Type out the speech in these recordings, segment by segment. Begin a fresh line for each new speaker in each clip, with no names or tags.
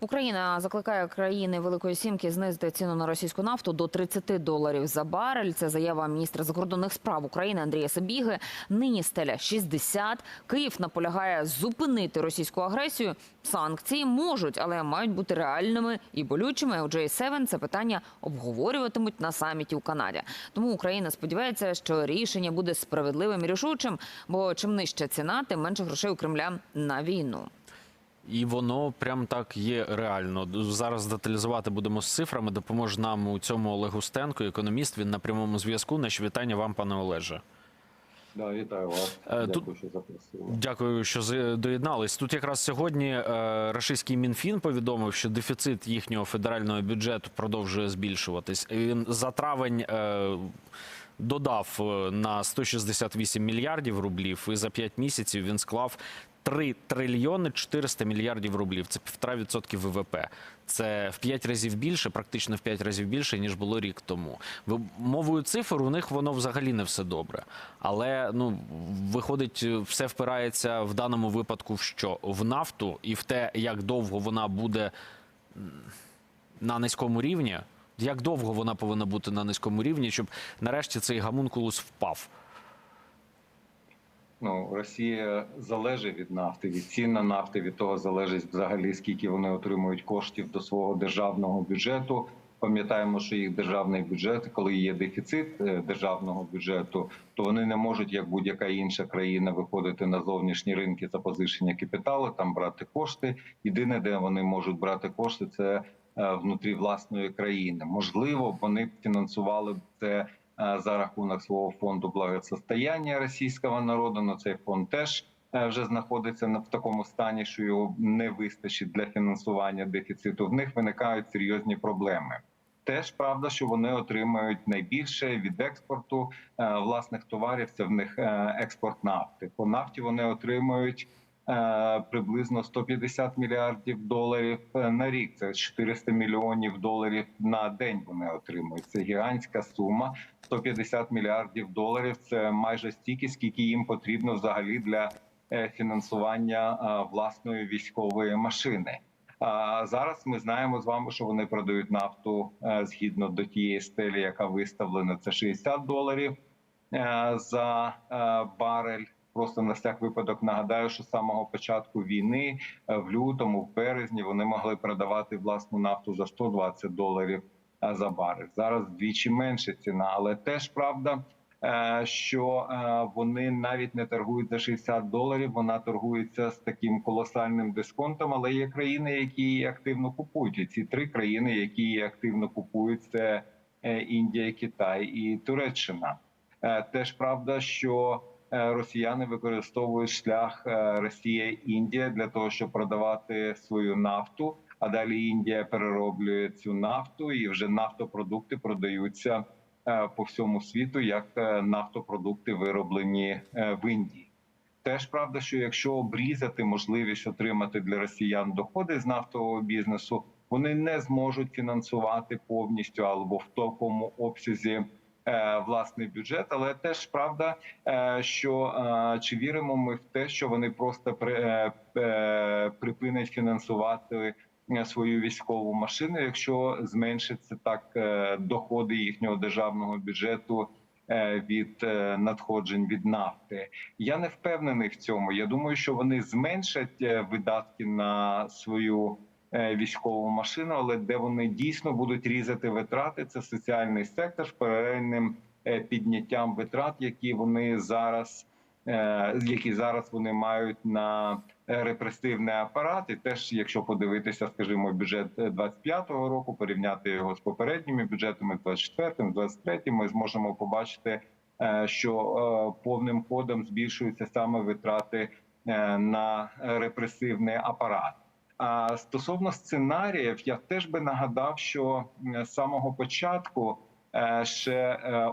Україна закликає країни Великої Сімки знизити ціну на російську нафту до 30 доларів за барель. Це заява міністра закордонних справ України Андрія Сабіги. Нині стеля 60. Київ наполягає зупинити російську агресію. Санкції можуть, але мають бути реальними і болючими. У J7 це питання обговорюватимуть на саміті у Канаді. Тому Україна сподівається, що рішення буде справедливим і рішучим, бо чим нижча ціна, тим менше грошей у Кремля на війну.
І воно прям так є реально. Зараз деталізувати будемо з цифрами. Допоможе нам у цьому Олег Устенко, економіст. Він на прямому зв'язку. Наші вітання вам, пане Олеже.
Да, вітаю вас.
Е, тут-
Дякую, що запросили.
Дякую, що доєднались. Тут якраз сьогодні е, рашистський мінфін повідомив, що дефіцит їхнього федерального бюджету продовжує збільшуватись. Він за травень е, додав на 168 мільярдів рублів, і за 5 місяців він склав 3 трильйони 400 мільярдів рублів. Це півтора відсотки ВВП. Це в 5 разів більше, практично в 5 разів більше, ніж було рік тому. Мовою цифр у них воно взагалі не все добре. Але ну виходить, все впирається в даному випадку в що? В нафту і в те, як довго вона буде на низькому рівні. Як довго вона повинна бути на низькому рівні, щоб нарешті цей гамункулус впав?
Ну, Росія залежить від нафти, від цін на нафти, від того залежить взагалі, скільки вони отримують коштів до свого державного бюджету. Пам'ятаємо, що їх державний бюджет, коли є дефіцит е, державного бюджету, то вони не можуть, як будь-яка інша країна, виходити на зовнішні ринки запозичення капіталу, там брати кошти. Єдине, де вони можуть брати кошти, це е, внутрі власної країни. Можливо, вони б фінансували б це за рахунок свого фонду благосостояння російського народу. але цей фонд теж е, вже знаходиться на- в такому стані, що його не вистачить для фінансування дефіциту. В них виникають серйозні проблеми. Теж правда, що вони отримають найбільше від експорту е, власних товарів. Це в них е, експорт нафти. По нафті вони отримують е, приблизно 150 мільярдів доларів е, на рік. Це 400 мільйонів доларів на день. Вони отримують. Це гігантська сума. 150 мільярдів доларів. Це майже стільки, скільки їм потрібно взагалі для е, фінансування е, власної військової машини. А зараз ми знаємо з вами, що вони продають нафту е, згідно до тієї стелі, яка виставлена. Це 60 доларів е, за е, барель. Просто на всяк випадок нагадаю, що з самого початку війни е, в лютому, в березні, вони могли продавати власну нафту за 120 доларів е, за барель. Зараз вдвічі менше ціна, але теж правда, е, що вони навіть не торгують за 60 доларів. Вона торгується з таким колосальним дисконтом. Але є країни, які її активно купують. І ці три країни, які її активно купують, це Індія, Китай і Туреччина. Теж правда, що росіяни використовують шлях е, Росія Індія для того, щоб продавати свою нафту. А далі Індія перероблює цю нафту, і вже нафтопродукти продаються е, по всьому світу як е, нафтопродукти, вироблені е, в Індії. Теж правда, що якщо обрізати можливість отримати для росіян доходи з нафтового бізнесу, вони не зможуть фінансувати повністю або в такому обсязі е, власний бюджет. Але теж правда, е, що е, чи віримо ми в те, що вони просто при, е, е, припинять фінансувати е, свою військову машину, якщо зменшиться так е, доходи їхнього державного бюджету е, від е, надходжень від нафти. Я не впевнений в цьому. Я думаю, що вони зменшать е, видатки на свою е, військову машину, але де вони дійсно будуть різати витрати, це соціальний сектор з паралельним е, підняттям витрат, які вони зараз. е, Які зараз вони мають на е, репресивний апарат, і теж, якщо подивитися, скажімо, бюджет е, 25-го року, порівняти його з попередніми бюджетами 24-м, 23-м, ми зможемо побачити, е, що е, повним ходом збільшуються саме витрати е, на репресивний апарат. А стосовно сценаріїв, я теж би нагадав, що е, з самого початку. е, Ще е,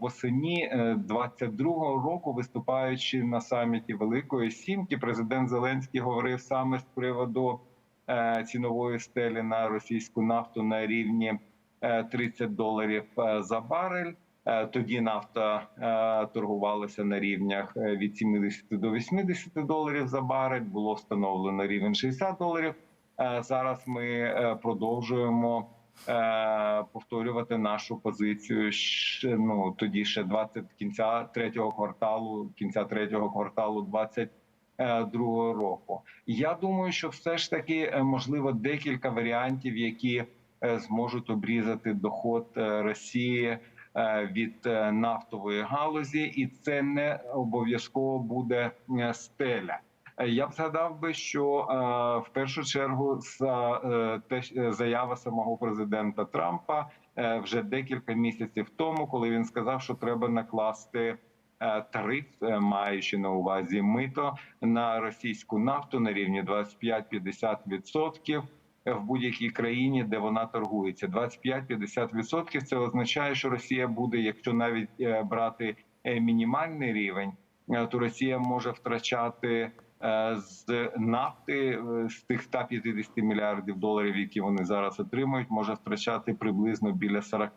восені е, 22-го року, виступаючи на саміті Великої Сімки, президент Зеленський говорив саме з приводу е, цінової стелі на російську нафту на рівні е, 30 доларів е, за барель. Е, Тоді нафта е, торгувалася на рівнях е, від 70 до 80 доларів за барель. Було встановлено рівень 60 доларів зараз ми продовжуємо повторювати нашу позицію. Ну тоді ще 20 кінця третього кварталу, кінця третього кварталу 22 року. Я думаю, що все ж таки можливо декілька варіантів, які зможуть обрізати доход Росії від е, нафтової галузі, і це не обов'язково буде е, стеля. Е, Я б згадав би, що е, в першу чергу е, е, заява самого президента Трампа е, вже декілька місяців тому, коли він сказав, що треба накласти е, тариф, е, маючи на увазі мито на російську нафту на рівні 25-50% в будь-якій країні, де вона торгується. 25-50% це означає, що Росія буде, якщо навіть е, брати е, мінімальний рівень, е, то Росія може втрачати з нафти з тих 150 мільярдів доларів, які вони зараз отримують, може втрачати приблизно біля 40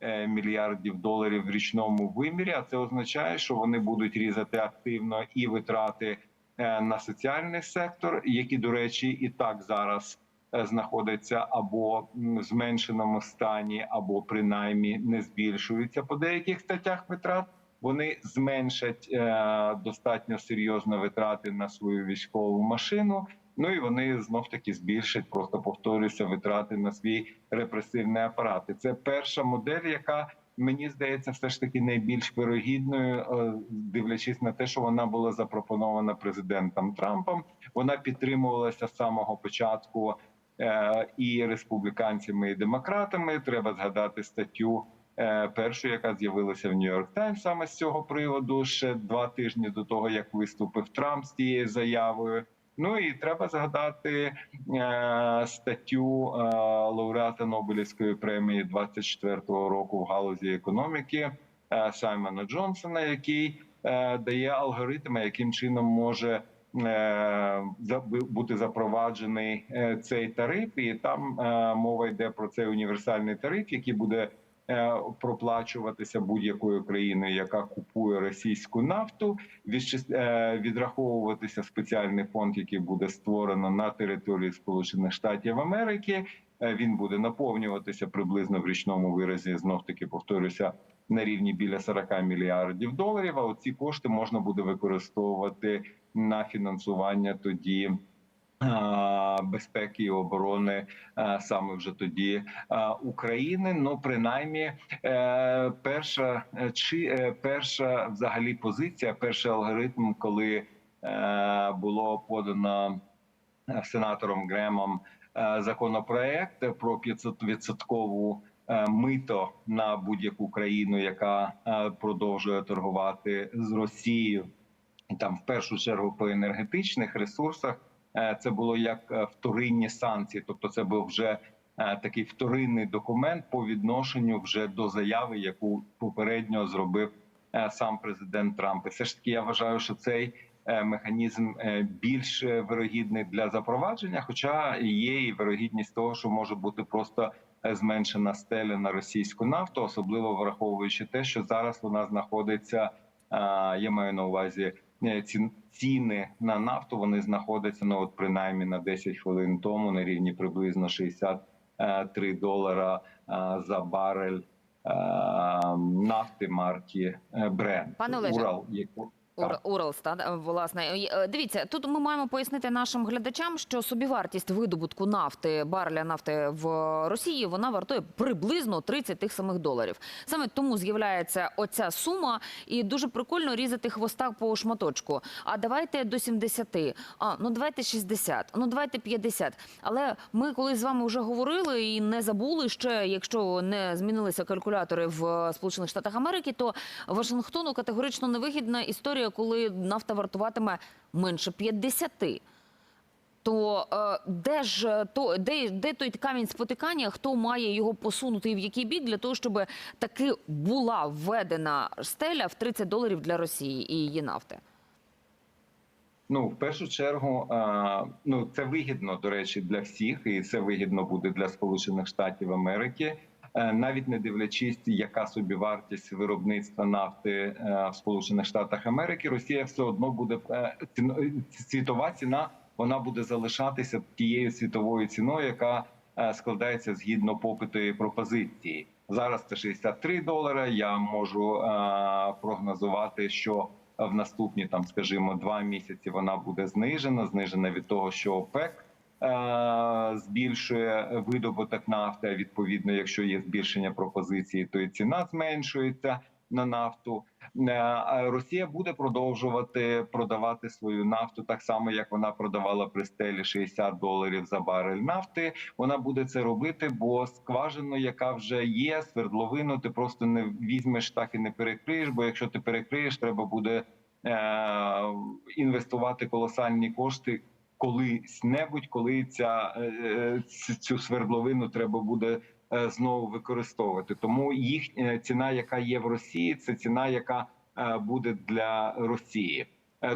е, мільярдів доларів в річному вимірі. А це означає, що вони будуть різати активно і витрати на соціальний сектор, які, до речі, і так зараз е, знаходяться або в зменшеному стані, або принаймні не збільшуються по деяких статтях витрат. Вони зменшать е, достатньо серйозно витрати на свою військову машину. Ну і вони знов таки збільшать, просто повторюся, витрати на свій репресивний апарат. І це перша модель, яка мені здається, все ж таки найбільш вирогідною, е, дивлячись на те, що вона була запропонована президентом Трампом. Вона підтримувалася з самого початку і республіканцями, і демократами. Треба згадати статтю. е, Першу, яка з'явилася в Нью-Йорк Таймс саме з цього приводу, ще два тижні до того, як виступив Трамп з цією заявою. Ну і треба згадати е, статтю е, лауреата Нобелівської премії 24-го року в галузі економіки е, Саймона Джонсона, який е, дає алгоритми, яким чином може е, бути запроваджений е, цей тариф, і там е, мова йде про цей універсальний тариф, який буде е, проплачуватися будь-якою країною, яка купує російську нафту, е, відраховуватися спеціальний фонд, який буде створено на території Сполучених Штатів Америки. Е, Він буде наповнюватися приблизно в річному виразі. Знов таки повторюся на рівні біля 40 мільярдів доларів. А оці кошти можна буде використовувати на фінансування тоді. Безпеки і оборони саме вже тоді України. Ну принаймні, е, перша е, чи перша взагалі позиція, перший алгоритм, коли було подано сенатором Гремом законопроект про 500 відсоткову е, мито на будь-яку країну, яка е, продовжує торгувати з Росією, там в першу чергу по енергетичних ресурсах. Е, Це було як е, вторинні санкції, тобто це був вже е, такий вторинний документ по відношенню вже до заяви, яку попередньо зробив е, сам президент Трамп. І все ж таки я вважаю, що цей е, механізм е, більш е, вирогідний для запровадження, хоча є і вирогідність того, що може бути просто е, зменшена стеля на російську нафту, особливо враховуючи те, що зараз вона знаходиться. е, Я маю на увазі е, ціни на нафту. Вони знаходяться ну от принаймні на 10 хвилин тому на рівні приблизно 63 долара е, за барель е, нафти марки Brent.
Пане Олеже,
Урал, яку
Ур, Уралс, та, власне. Е, Дивіться, тут ми маємо пояснити нашим глядачам, що собівартість видобутку нафти, бареля нафти в Росії, вона вартує приблизно 30 тих самих доларів. Саме тому з'являється оця сума, і дуже прикольно різати хвоста по шматочку. А давайте до 70, а ну давайте 60, ну давайте 50. Але ми коли з вами вже говорили і не забули ще, якщо не змінилися калькулятори в Сполучених Штатах Америки, то Вашингтону категорично невигідна історія, коли нафта вартуватиме менше 50. То е, де ж е, то де, де той камінь спотикання? Хто має його посунути і в який бік для того, щоб таки була введена стеля в 30 доларів для Росії і її нафти?
Ну, в першу чергу, а, ну це вигідно до речі для всіх, і це вигідно буде для Сполучених Штатів Америки, Е, навіть не дивлячись, яка собівартість виробництва нафти е, в Сполучених Штатах Америки, Росія все одно буде е, світова ціна вона буде залишатися тією світовою ціною, яка е, складається згідно попиту і пропозиції. Зараз це 63 долари. Я можу е, прогнозувати, що в наступні там, скажімо, два місяці вона буде знижена, знижена від того, що ОПЕК е, збільшує видобуток нафти. А відповідно, якщо є збільшення пропозиції, то і ціна зменшується на нафту. Е, Росія буде продовжувати продавати свою нафту так само, як вона продавала при стелі 60 доларів за барель нафти. Вона буде це робити, бо скважину, яка вже є, свердловину, ти просто не візьмеш так і не перекриєш. Бо якщо ти перекриєш, треба буде е, інвестувати колосальні кошти. Колись небудь, коли ця е, е, цю свердловину треба буде е, знову використовувати. Тому їх ціна, яка є в Росії, це ціна, яка буде для Росії.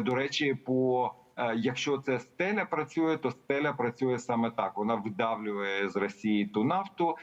До речі, по якщо це стеля працює, то стеля працює саме так. Вона видавлює з Росії ту нафту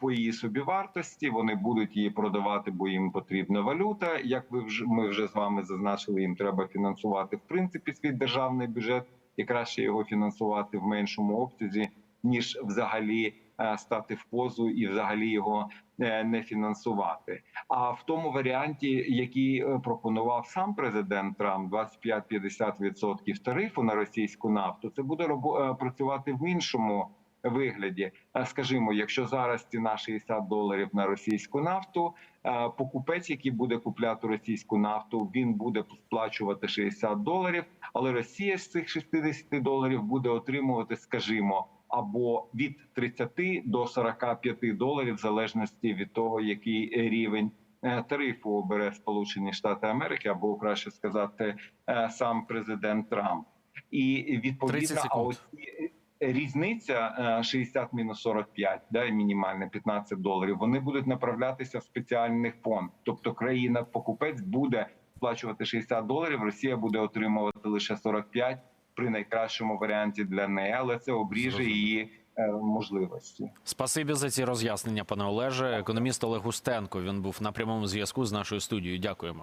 по її собівартості. Вони будуть її продавати, бо їм потрібна валюта. Як ви вже ми вже з вами зазначили, їм треба фінансувати в принципі свій державний бюджет і краще його фінансувати в меншому обсязі, ніж взагалі е, стати в позу і взагалі його е, не фінансувати. А в тому варіанті, який е, пропонував сам президент Трамп, 25-50% тарифу на російську нафту, це буде працювати в іншому вигляді. Скажімо, якщо зараз ціна 60 доларів на російську нафту, е, покупець, який буде купляти російську нафту, він буде сплачувати 60 доларів, але Росія з цих 60 доларів буде отримувати, скажімо, або від 30 до 45 доларів, в залежності від того, який рівень е, тарифу обере Сполучені Штати Америки, або краще сказати, е, сам президент Трамп. І
30
відповідно, а ось різниця е, 60 мінус 45, да, мінімальне 15 доларів. Вони будуть направлятися в спеціальний фонд. Тобто, країна покупець буде сплачувати 60 доларів. Росія буде отримувати лише 45 при найкращому варіанті для неї, але це обріже її е, можливості.
Спасибі за ці роз'яснення, пане Олеже. Економіст Олег Устенко. Він був на прямому зв'язку з нашою студією. Дякуємо.